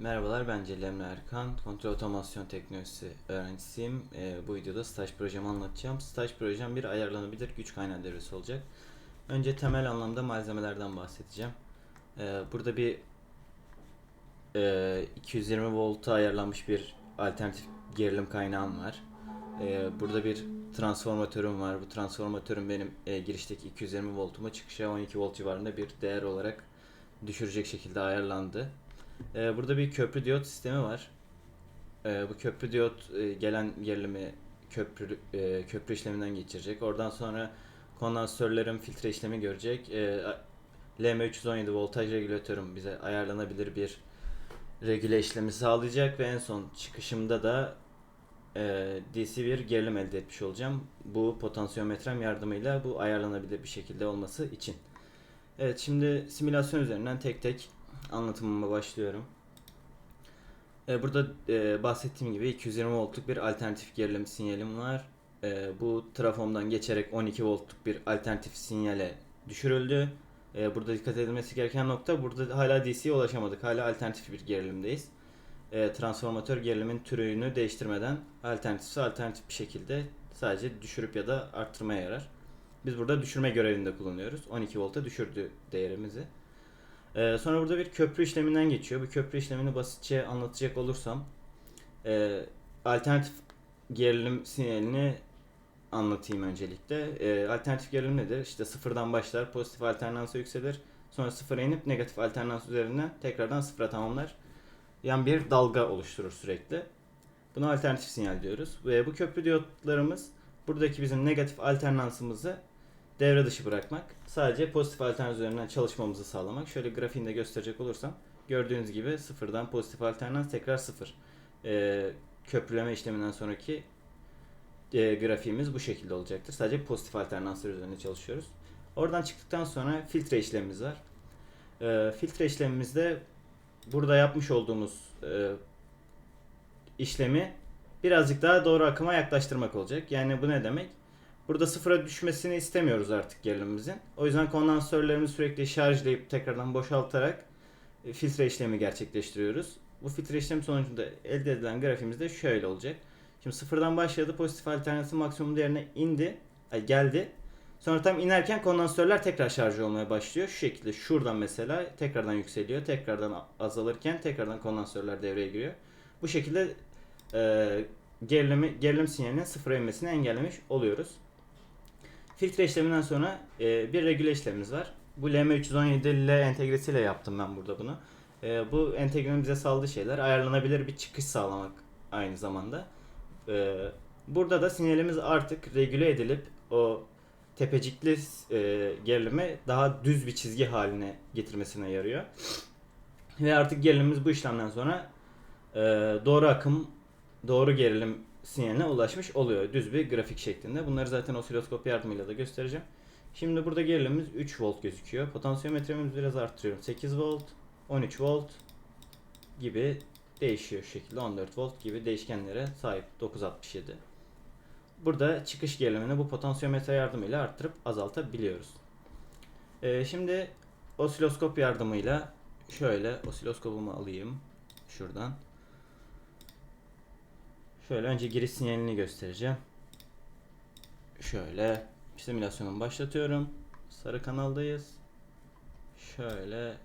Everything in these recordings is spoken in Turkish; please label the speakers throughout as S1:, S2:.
S1: Merhabalar, ben Celal Emre Erkan. Kontrol otomasyon teknolojisi öğrencisiyim. Ee, bu videoda staj projemi anlatacağım. Staj projem bir ayarlanabilir güç kaynağı devresi olacak. Önce temel anlamda malzemelerden bahsedeceğim. Ee, burada bir e, 220 volta ayarlanmış bir alternatif gerilim kaynağım var. Ee, burada bir transformatörüm var. Bu transformatörüm benim e, girişteki 220 voltumu çıkışa 12 volt civarında bir değer olarak düşürecek şekilde ayarlandı. Ee, burada bir köprü diyot sistemi var. Ee, bu köprü diyot e, gelen gerilimi köprü e, köprü işleminden geçirecek. Oradan sonra kondansatörlerin filtre işlemi görecek. Ee, LM317 voltaj regülatörüm bize ayarlanabilir bir regüle işlemi sağlayacak ve en son çıkışımda da e, DC bir gerilim elde etmiş olacağım. Bu potansiyometrem yardımıyla bu ayarlanabilir bir şekilde olması için. Evet şimdi simülasyon üzerinden tek tek anlatımıma başlıyorum. Ee, burada e, bahsettiğim gibi 220 voltluk bir alternatif gerilim sinyalim var. Ee, bu trafomdan geçerek 12 voltluk bir alternatif sinyale düşürüldü. Burada dikkat edilmesi gereken nokta burada hala DC'ye ulaşamadık. Hala alternatif bir gerilimdeyiz. Transformatör gerilimin türünü değiştirmeden alternatifse alternatif bir şekilde sadece düşürüp ya da arttırmaya yarar. Biz burada düşürme görevinde kullanıyoruz. 12 volta düşürdü değerimizi. Ee, sonra burada bir köprü işleminden geçiyor. Bu köprü işlemini basitçe anlatacak olursam e, alternatif gerilim sinyalini anlatayım öncelikle. E, alternatif gerilim nedir? İşte sıfırdan başlar, pozitif alternansa yükselir. Sonra sıfıra inip negatif alternans üzerinden tekrardan sıfıra tamamlar. Yani bir dalga oluşturur sürekli. Buna alternatif sinyal diyoruz. Ve bu köprü diyotlarımız buradaki bizim negatif alternansımızı devre dışı bırakmak. Sadece pozitif alternans üzerinden çalışmamızı sağlamak. Şöyle grafiğinde gösterecek olursam gördüğünüz gibi sıfırdan pozitif alternans tekrar sıfır. Ee, köprüleme işleminden sonraki e, grafiğimiz bu şekilde olacaktır. Sadece pozitif alternanslar üzerinde çalışıyoruz. Oradan çıktıktan sonra filtre işlemimiz var. Ee, filtre işlemimizde burada yapmış olduğumuz e, işlemi birazcık daha doğru akıma yaklaştırmak olacak. Yani bu ne demek? Burada sıfıra düşmesini istemiyoruz artık gerilimimizin. O yüzden kondansatörlerimizi sürekli şarjlayıp tekrardan boşaltarak e, filtre işlemi gerçekleştiriyoruz. Bu filtre işlemi sonucunda elde edilen grafiğimiz de şöyle olacak. Şimdi sıfırdan başladı pozitif alternatı maksimum değerine indi, geldi. Sonra tam inerken kondansatörler tekrar şarj olmaya başlıyor. Şu şekilde şuradan mesela tekrardan yükseliyor. Tekrardan azalırken tekrardan kondansatörler devreye giriyor. Bu şekilde e, gerilimi, gerilim sinyalinin sıfıra inmesini engellemiş oluyoruz. Filtre işleminden sonra e, bir regüle işlemimiz var. Bu LM317L entegresiyle yaptım ben burada bunu. E, bu entegrenin bize sağladığı şeyler ayarlanabilir bir çıkış sağlamak aynı zamanda. E, burada da sinyalimiz artık regüle edilip o tepecikli e, gerilimi daha düz bir çizgi haline getirmesine yarıyor. Ve artık gerilimimiz bu işlemden sonra e, doğru akım, doğru gerilim sinyaline ulaşmış oluyor. Düz bir grafik şeklinde. Bunları zaten osiloskop yardımıyla da göstereceğim. Şimdi burada gerilimimiz 3 volt gözüküyor. Potansiyometremizi biraz arttırıyorum. 8 volt, 13 volt gibi değişiyor şu şekilde. 14 volt gibi değişkenlere sahip 967. Burada çıkış gerilimini bu potansiyometre yardımıyla arttırıp azaltabiliyoruz. Ee, şimdi osiloskop yardımıyla şöyle osiloskopumu alayım şuradan. Şöyle önce giriş sinyalini göstereceğim. Şöyle simülasyonumu başlatıyorum. Sarı kanaldayız. Şöyle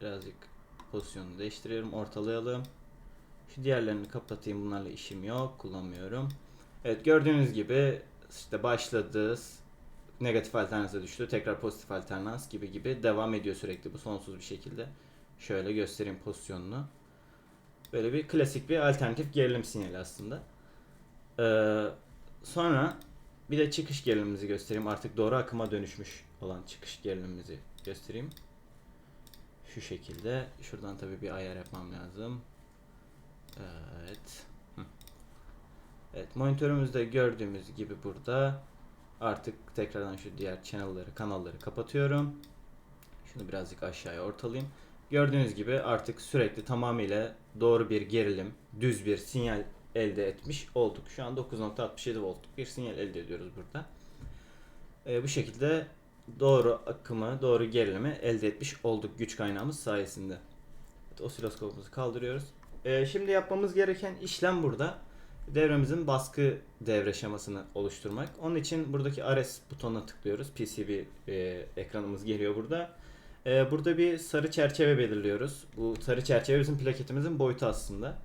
S1: birazcık pozisyonu değiştiriyorum. Ortalayalım. Şu diğerlerini kapatayım. Bunlarla işim yok. Kullanmıyorum. Evet gördüğünüz gibi işte başladı. Negatif alternansa düştü. Tekrar pozitif alternans gibi gibi devam ediyor sürekli bu sonsuz bir şekilde. Şöyle göstereyim pozisyonunu. Böyle bir klasik bir alternatif gerilim sinyali aslında. Ee, sonra bir de çıkış gerilimimizi göstereyim. Artık doğru akıma dönüşmüş olan çıkış gerilimimizi göstereyim. Şu şekilde. Şuradan tabii bir ayar yapmam lazım. Evet. Evet monitörümüzde gördüğümüz gibi burada artık tekrardan şu diğer channel'ları, kanalları kapatıyorum. Şunu birazcık aşağıya ortalayayım. Gördüğünüz gibi artık sürekli tamamıyla doğru bir gerilim, düz bir sinyal elde etmiş olduk. Şu an 9.67 voltluk bir sinyal elde ediyoruz burada. Ee, bu şekilde doğru akımı, doğru gerilimi elde etmiş olduk güç kaynağımız sayesinde. osiloskopumuzu kaldırıyoruz. Ee, şimdi yapmamız gereken işlem burada. Devremizin baskı devre şemasını oluşturmak. Onun için buradaki Ares butonuna tıklıyoruz. PCB e, ekranımız geliyor burada. Ee, burada bir sarı çerçeve belirliyoruz. Bu sarı çerçeve bizim plaketimizin boyutu aslında.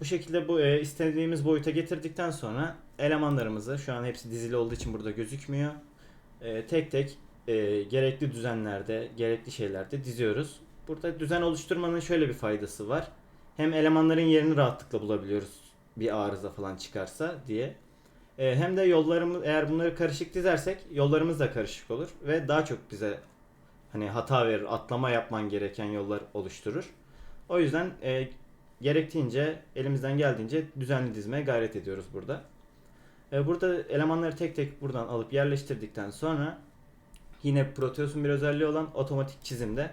S1: Bu şekilde bu e, istediğimiz boyuta getirdikten sonra elemanlarımızı şu an hepsi dizili olduğu için burada gözükmüyor. E, tek tek e, gerekli düzenlerde, gerekli şeylerde diziyoruz. Burada düzen oluşturmanın şöyle bir faydası var. Hem elemanların yerini rahatlıkla bulabiliyoruz bir arıza falan çıkarsa diye. E, hem de yollarımız eğer bunları karışık dizersek yollarımız da karışık olur ve daha çok bize hani hata verir, atlama yapman gereken yollar oluşturur. O yüzden e, gerektiğince elimizden geldiğince düzenli dizmeye gayret ediyoruz burada. E, burada elemanları tek tek buradan alıp yerleştirdikten sonra yine Proteus'un bir özelliği olan otomatik çizimde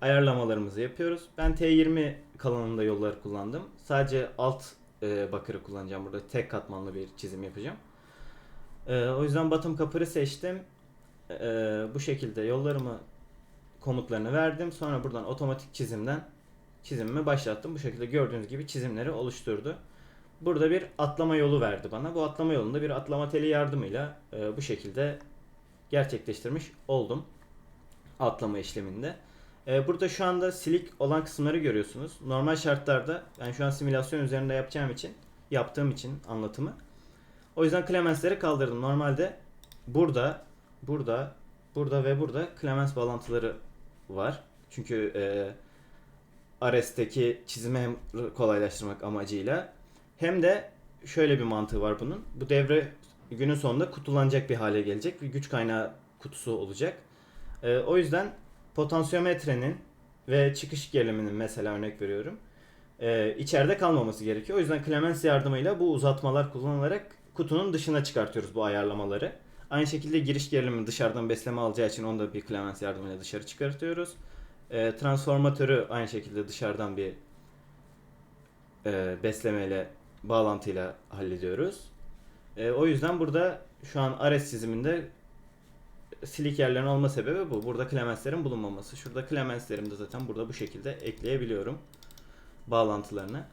S1: ayarlamalarımızı yapıyoruz. Ben T20 kalınlığında yolları kullandım. Sadece alt e, bakırı kullanacağım burada. Tek katmanlı bir çizim yapacağım. E, o yüzden bottom copper'ı seçtim. E, bu şekilde yollarımı komutlarını verdim. Sonra buradan otomatik çizimden çizimimi başlattım. Bu şekilde gördüğünüz gibi çizimleri oluşturdu. Burada bir atlama yolu verdi bana. Bu atlama yolunda bir atlama teli yardımıyla e, bu şekilde gerçekleştirmiş oldum. Atlama işleminde. E, burada şu anda silik olan kısımları görüyorsunuz. Normal şartlarda ben şu an simülasyon üzerinde yapacağım için yaptığım için anlatımı. O yüzden Clemens'leri kaldırdım. Normalde burada, burada, burada ve burada Clemens bağlantıları var. Çünkü e, Ares'teki çizimi hem kolaylaştırmak amacıyla hem de şöyle bir mantığı var bunun. Bu devre günün sonunda kutulanacak bir hale gelecek. Bir güç kaynağı kutusu olacak. Ee, o yüzden potansiyometrenin ve çıkış geriliminin mesela örnek veriyorum. E, içeride kalmaması gerekiyor. O yüzden Clemens yardımıyla bu uzatmalar kullanılarak kutunun dışına çıkartıyoruz bu ayarlamaları. Aynı şekilde giriş gerilimi dışarıdan besleme alacağı için onu da bir Clemens yardımıyla dışarı çıkartıyoruz. E, transformatörü aynı şekilde dışarıdan bir e, beslemeyle bağlantıyla hallediyoruz. E, o yüzden burada şu an Ares çiziminde silik yerlerin olma sebebi bu. Burada Clemens'lerin bulunmaması. Şurada Clemens'lerimi de zaten burada bu şekilde ekleyebiliyorum bağlantılarını.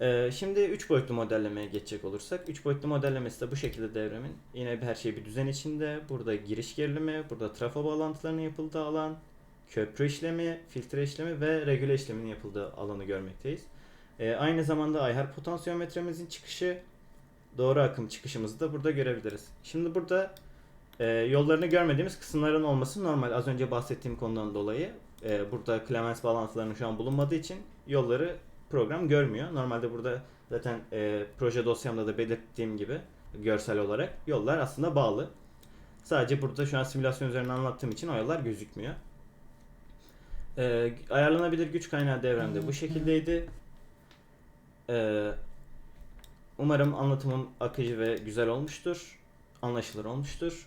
S1: E, şimdi 3 boyutlu modellemeye geçecek olursak 3 boyutlu modellemesi de bu şekilde devremin. Yine her şey bir düzen içinde. Burada giriş gerilimi, burada trafo bağlantılarının yapıldığı alan, köprü işlemi, filtre işlemi ve regüle işleminin yapıldığı alanı görmekteyiz. E, aynı zamanda ayar potansiyometremizin çıkışı, doğru akım çıkışımızı da burada görebiliriz. Şimdi burada e, yollarını görmediğimiz kısımların olması normal. Az önce bahsettiğim konudan dolayı e, burada Clemens bağlantılarının şu an bulunmadığı için yolları program görmüyor. Normalde burada zaten e, proje dosyamda da belirttiğim gibi görsel olarak yollar aslında bağlı. Sadece burada şu an simülasyon üzerine anlattığım için o yollar gözükmüyor. E, ayarlanabilir güç kaynağı devremde bu şekildeydi. E, umarım anlatımım akıcı ve güzel olmuştur. Anlaşılır olmuştur.